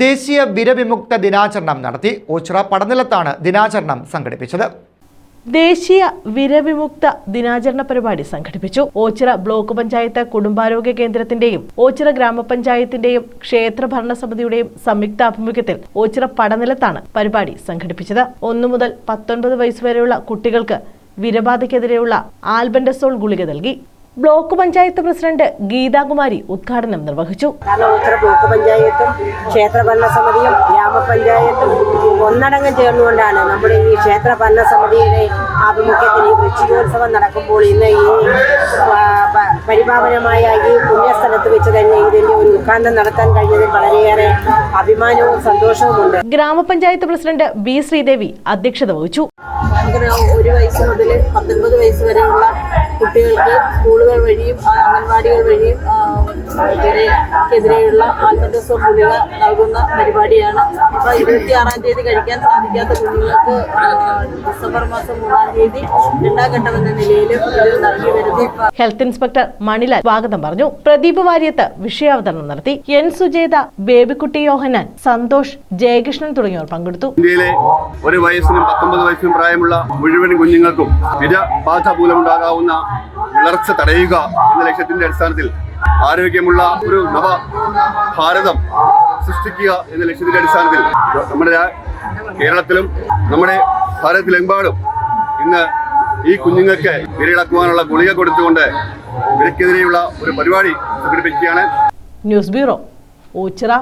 ദേശീയ വിരവിമുക്ത ദിനാചരണം നടത്തി ഓച്ചിറ പടനിലത്താണ് ദിനാചരണം സംഘടിപ്പിച്ചത്. ദേശീയ വിരവിമുക്ത ദിനാചരണ പരിപാടി സംഘടിപ്പിച്ചു. ഓച്ചിറ ബ്ലോക്ക് പഞ്ചായത്ത് കുടുംബാരോഗ്യ കേന്ദ്രത്തിന്റെയും ഓച്ചിറ ഗ്രാമപഞ്ചായത്തിന്റെയും ക്ഷേത്ര ഭരണസമിതിയുടെയും സംയുക്താഭിമുഖ്യത്തിൽ ഓച്ചിറ പടനിലത്താണ് പരിപാടി സംഘടിപ്പിച്ചത്. ഒന്നു മുതൽ പത്തൊൻപത് വയസ്സുവരെയുള്ള കുട്ടികൾക്ക് വിരബാധയ്ക്കെതിരെയുള്ള ആൽബൻഡസോൾ ഗുളിക നൽകി. ബ്ലോക്ക് പഞ്ചായത്ത് പ്രസിഡന്റ് ഗീതാകുമാരി ഉദ്ഘാടനം നിർവഹിച്ചു. ഉത്തര ബ്ലോക്ക് പഞ്ചായത്തും ക്ഷേത്ര ഭരണസമിതിയും ഗ്രാമപഞ്ചായത്തും ഒന്നടങ്കം ചേർന്നുകൊണ്ടാണ് നമ്മുടെ ഈ ക്ഷേത്ര ഭരണസമിതിയുടെ ആഭിമുഖ്യത്തിൽ ഈ വൃശ്ചികോത്സവം നടക്കുമ്പോൾ ഇന്ന് ഈ പരിപാവനമായ ഈ പുണ്യസ്ഥലത്ത് വെച്ച് തന്നെ ഇതിന്റെ ഒരു ഉദ്ഘാടനം നടത്താൻ കഴിഞ്ഞതിൽ വളരെയേറെ അഭിമാനവും സന്തോഷവുമുണ്ട്. ഗ്രാമപഞ്ചായത്ത് പ്രസിഡന്റ് ബി ശ്രീദേവി അധ്യക്ഷത വഹിച്ചു. ഒരു വയസ്സ് മുതൽ പത്തൊൻപത് വയസ്സ് വരെയുള്ള കുട്ടികൾക്ക് സ്കൂളുകൾ വഴിയും അംഗൻവാടികൾ വഴിയും ആ, ഇതിനെതിരെയുള്ള ആൽബൻഡസോ ഗുളിക നൽകുന്ന പരിപാടിയാണ്. അപ്പോൾ ഇരുപത്തിയാറാം തീയതി കഴിക്കാൻ സാധിക്കാത്ത കുഞ്ഞുങ്ങൾക്ക് ഡിസംബർ മാസം മൂന്നാം തീയതി രണ്ടാം ഘട്ടം എന്ന നിലയിലും ഇത് നൽകി വരുന്നു. ഹെൽത്ത് ഇൻസ്പെക്ടർ മണിലാൽ സ്വാഗതം പറഞ്ഞു. പ്രദീപ് വാര്യത്ത് വിഷയാവതരണം നടത്തി. എൻ സുജേത ബേബിക്കുട്ടി യോഹനാൻ സന്തോഷ് ജയകൃഷ്ണൻ തുടങ്ങിയവർ പങ്കെടുത്തു. ഇന്ത്യയിലെ ഒരു വയസ്സിനും പത്തൊമ്പത് വയസ്സിനും പ്രായമുള്ള മുഴുവൻ കുഞ്ഞുങ്ങൾക്കും വിരബാധ മൂലമുണ്ടാകാവുന്ന വിളർച്ച തടയുക എന്ന ലക്ഷ്യത്തിന്റെ അടിസ്ഥാനത്തിൽ ആരോഗ്യമുള്ള ഒരു നവ ഭാരതം സൃഷ്ടിക്കുക എന്ന ലക്ഷ്യത്തിന്റെ അടിസ്ഥാനത്തിൽ നമ്മുടെ കേരളത്തിലും നമ്മുടെ ഭാരതത്തിലെമ്പാടും ഇന്ന് ഈ കുഞ്ഞുങ്ങൾക്ക് വിരയിളക്കുവാനുള്ള ഗുളിക കൊടുത്തുകൊണ്ട് ഇവർക്കെതിരെയുള്ള ഒരു പരിപാടി സംഘടിപ്പിക്കുകയാണ്. News bureau Ochira